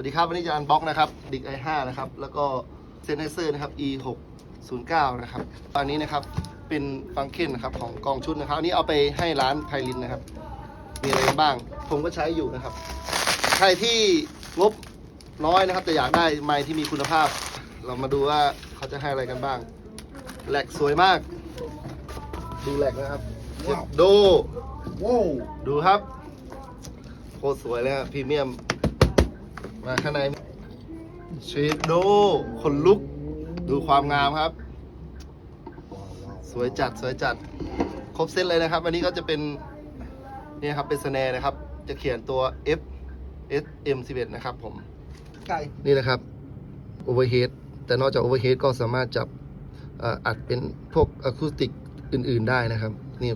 วัสดีครับ วันนี้จะอันบ็อกนะครับดิก i5 นะครับ แล้วก็เซนเซอร์นะครับ e 6 0 9นะครับตอนนี้นะครับเป็นฟังเคนนะครับของกองชุดนะครับอันนี้เอาไปให้ร้านไพลินนะครับ มีอะไรกันบ้าง ผมก็ใช้อยู่นะครับ ใครที่งบน้อยนะครับแต่อยากได้ไมค์ที่มีคุณภาพ เรามาดูว่าเขาจะให้อะไรกันบ้างแหลกสวยมาก ดูแหลกนะครับเจ็บโดว้าวดูครับโคตรสวยเลยครับพรีเมียม มาข้างในเชดโดคนลุก ดูความงามครับ สวยจัดสวยจัด ครบเซตเลยนะครับ อันนี้ก็จะเป็นเนี่ยครับเป็นสแนร์นะครับ จะเขียนตัว F S M 11นะครับผมไก่นี่นะครับ overhead แต่นอกจาก overhead ก็สามารถจับเอ่ออัดเป็นพวกอะคูสติกอื่น ๆ ได้นะครับ นี่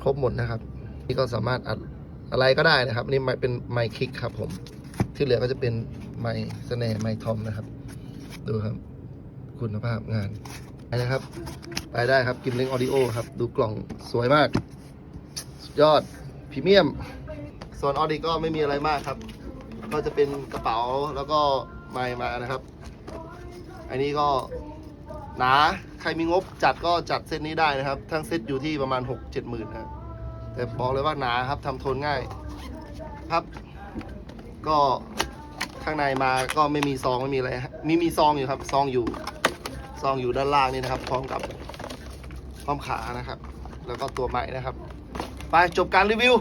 ครบหมดนะครับ นี่ก็สามารถอัดอะไรก็ได้นะครับ นี่เป็นไมค์คลิกครับผม ที่เหลือก็จะเป็นไมค์สแนร์ไมค์ทอมนะครับ ดูครับ คุณภาพงานไปนะครับ ไปได้ครับกิมเล้งออดิโอครับ ดูกล่องสวยมาก สุดยอดพรีเมียมส่วนออดิก็ไม่มีอะไรมากครับ ก็จะเป็นกระเป๋าแล้วก็ไมค์มานะครับ อันนี้ก็หนาใครมีงบจัดก็จัดเซตนี้ได้นะครับ ทั้งเซตอยู่ที่ประมาณ 6 7 หมื่นนะครับแต่บอกเลยว่าหนาครับทำทนง่ายครับ ก็ข้างในมาก็ไม่มีซองไม่มีอะไรมีมีซองอยู่ครับ ซองอยู่ซองอยู่ด้านล่างนี่นะครับ พร้อมกับพร้อมขานะครับ แล้วก็ตัวใหม่นะครับ ไปจบการรีวิว